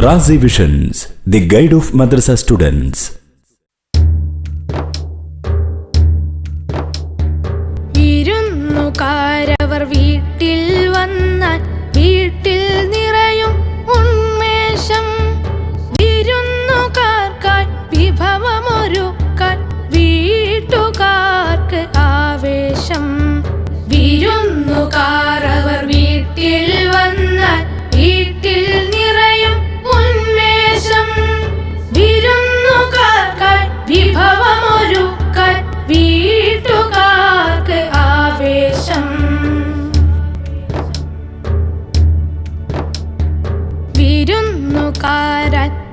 Razi visions the guide of madrasa students ഇരുന്നു കാരവർ വീട്ടിൽ വന്നാൽ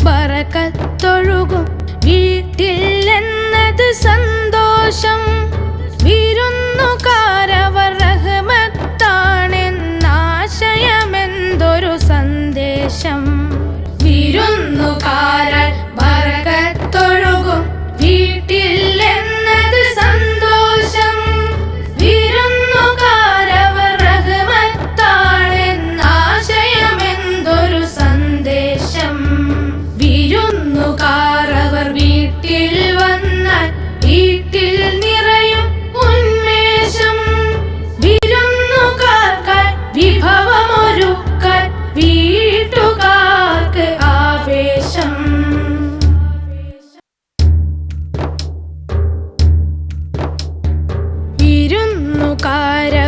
പറക്കത്തൊഴുകും വീട്ടിൽ എന്നത് സന്തോഷം.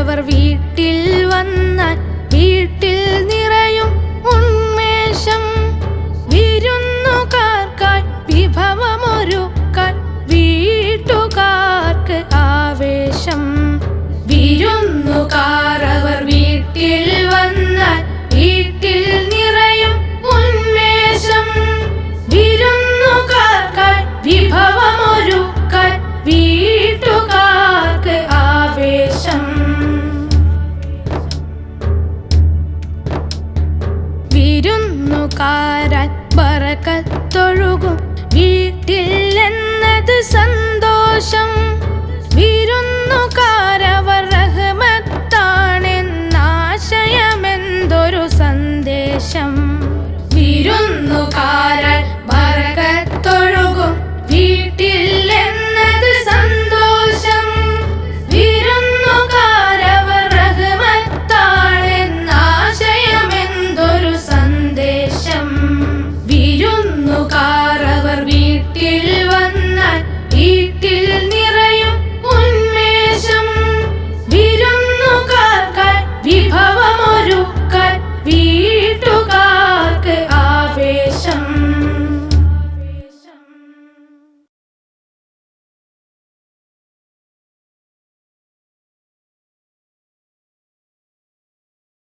വിരുന്നുകാരവർ വീട്ടിൽ വന്നാൽ വീട്ടിൽ നിറയും ഉന്മേഷം. വിരുന്നുകാർക്കായി വിഭവമൊരുക്കാൻ വീട്ടുകാർക്ക് ആവേശം. വിരുന്നുകാരവർ പറക്കത്തൊഴുകും. വീട്ടിൽ എന്നത് സന്തോഷം.